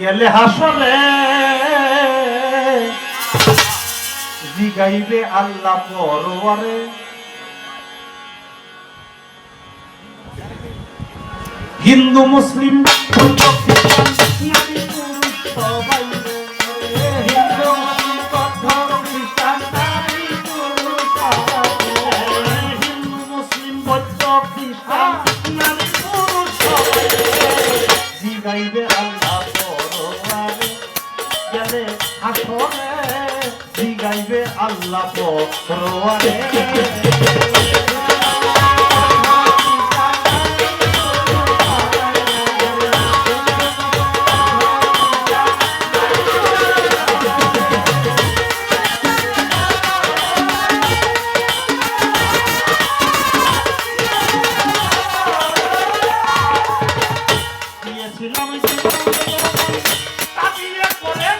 গেলে হাসলে। গাইবে আল্লাহ পরে হিন্দু মুসলিম আল্লাহ পরে জিগাইবে আল্লাহ পরে Happy Year Forever!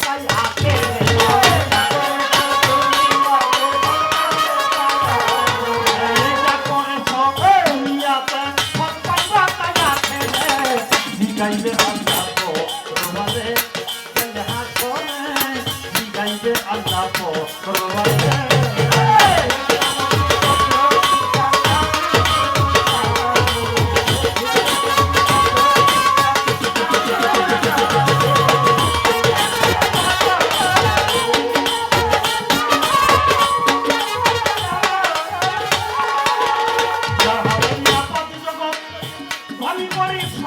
Cho giải Jetzt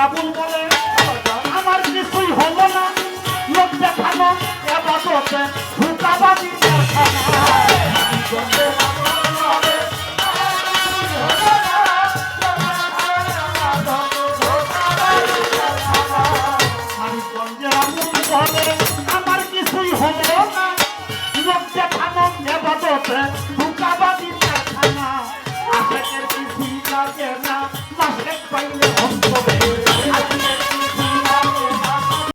রাবুল বলে আমার কিছুই হলো না। লোক দেখানো এবাদতে হুকাবাদি আমার কিছুই হলো না। লোক দেখানো এবাদতে